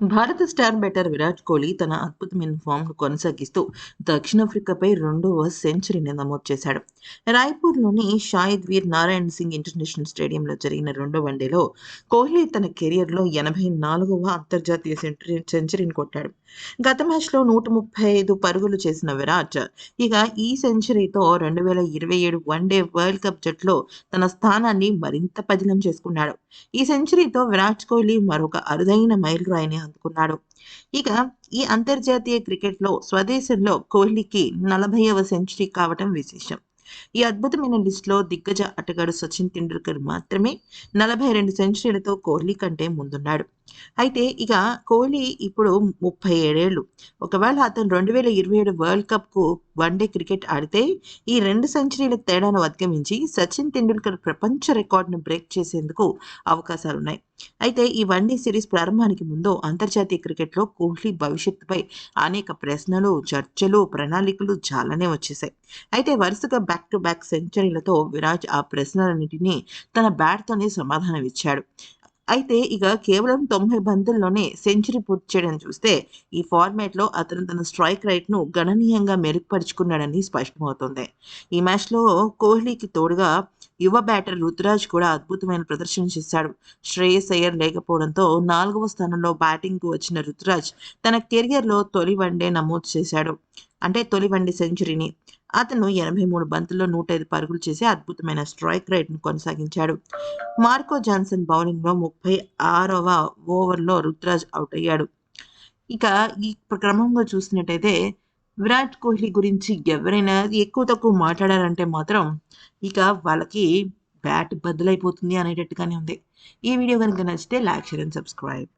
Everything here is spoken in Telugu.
భారత స్టార్ బెటర్ విరాట్ కోహ్లీ తన అద్భుతమైన ఫామ్‌ను కొనసాగిస్తూ దక్షిణాఫ్రికాపై రెండవ సెంచరీని నమోదు చేశాడు. రాయ్‌పూర్‌లోని షాహిద్ వీర్ నారాయణ్ సింగ్ ఇంటర్నేషనల్ స్టేడియంలో జరిగిన రెండో వన్డేలో కోహ్లీ తన కెరియర్‌లో 84వ అంతర్జాతీయ సెంచరీ సెంచరీని కొట్టాడు. గత మ్యాచ్‌లో 135 పరుగులు చేసిన విరాట్ ఇక ఈ సెంచరీతో 2027 వన్డే వరల్డ్ కప్ జట్లో తన స్థానాన్ని మరింత పదిలం చేసుకున్నాడు. ఈ సెంచరీతో విరాట్ కోహ్లీ మరొక అరుదైన మైలురాయిని అందుకున్నాడు. ఇక ఈ అంతర్జాతీయ క్రికెట్‌లో స్వదేశంలో కోహ్లీకి 40వ సెంచరీ కావటం విశేషం. ఈ అద్భుతమైన లిస్టులో దిగ్గజ ఆటగాడు సచిన్ టెండూల్కర్ మాత్రమే 42 సెంచరీలతో కోహ్లీ కంటే ముందున్నాడు. అయితే ఇక కోహ్లీ ఇప్పుడు ముప్పై ఏడేళ్ళు ఒకవేళ అతను 2027 వరల్డ్ కప్‌కు వన్డే క్రికెట్ ఆడితే ఈ రెండు సెంచరీల తేడాను అధిగమించి సచిన్ టెండూల్కర్ ప్రపంచ రికార్డును బ్రేక్ చేసేందుకు అవకాశాలున్నాయి. అయితే ఈ వన్డే సిరీస్ ప్రారంభానికి ముందు అంతర్జాతీయ క్రికెట్‌లో కోహ్లీ భవిష్యత్తుపై అనేక ప్రశ్నలు, చర్చలు, ప్రణాళికలు చాలానే వచ్చేసాయి అయితే వరుసగా బ్యాక్ టు బ్యాక్ సెంచరీలతో విరాజ్ ఆ ప్రశ్నలన్నింటినీ తన బ్యాట్‌తోనే సమాధానమిచ్చాడు. అయితే ఇక కేవలం 90 బంతుల్లోనే సెంచరీ పూర్తి చేయడం చూస్తే ఈ ఫార్మాట్‌లో అతను తన స్ట్రైక్ రేట్‌ను గణనీయంగా మెరుగుపరుచుకున్నాడని స్పష్టమవుతుంది. ఈ మ్యాచ్‌లో కోహ్లీకి తోడుగా యువ బ్యాటర్ రుతురాజ్ కూడా అద్భుతమైన ప్రదర్శన చేశాడు. శ్రేయస్ అయ్యర్ లేకపోవడంతో నాలుగవ స్థానంలో బ్యాటింగ్‌కు వచ్చిన రుతురాజ్ తన కెరియర్‌లో తొలి వన్డే నమోదు చేశాడు. అంటే తొలి వన్డే సెంచరీని. అతను 83 బంతుల్లో 105 పరుగులు చేసి అద్భుతమైన స్ట్రైక్ రేట్‌ను కొనసాగించాడు. మార్కో జాన్సన్ బౌలింగ్‌లో 36వ ఓవర్‌లో రుతురాజ్ ఔటయ్యాడు. ఇక ఈ క్రమంలో చూసినట్టయితే విరాట్ కోహ్లీ గురించి ఎవరైనా ఎక్కువ తక్కువ మాట్లాడారంటే మాత్రం ఇక వాళ్ళకి బ్యాట్ బదులైపోతుంది అనేటట్టుగానే ఉంది. ఈ వీడియో కనుక నచ్చితే లైక్, షేర్ అండ్ సబ్స్క్రైబ్.